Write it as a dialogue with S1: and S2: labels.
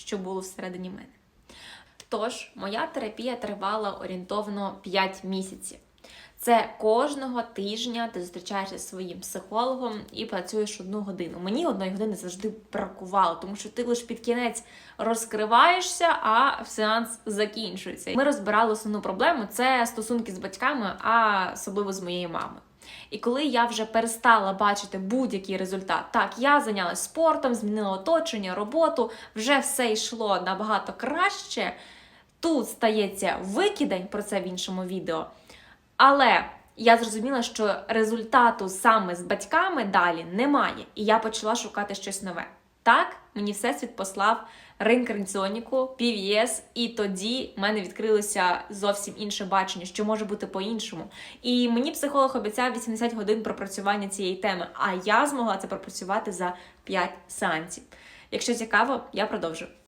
S1: що було всередині мене. Тож, моя терапія тривала орієнтовно 5 місяців. Це кожного тижня ти зустрічаєшся зі своїм психологом і працюєш одну годину. Мені одної години завжди бракувало, тому що ти лише під кінець розкриваєшся, а сеанс закінчується. Ми розбирали основну проблему це стосунки з батьками, а особливо з моєю мамою. І коли я вже перестала бачити будь-який результат, так я зайнялася спортом, змінила оточення, роботу, вже все йшло набагато краще. Тут стається викидень про це в іншому відео. Але я зрозуміла, що результату саме з батьками далі немає, і я почала шукати щось нове. Так, мені всесвіт послав реінкарнаціоніку, PVS, і тоді в мене відкрилося зовсім інше бачення, що може бути по-іншому. І мені психолог обіцяв 80 годин пропрацювання цієї теми, а я змогла це пропрацювати за 5 сеансів. Якщо цікаво, я продовжу.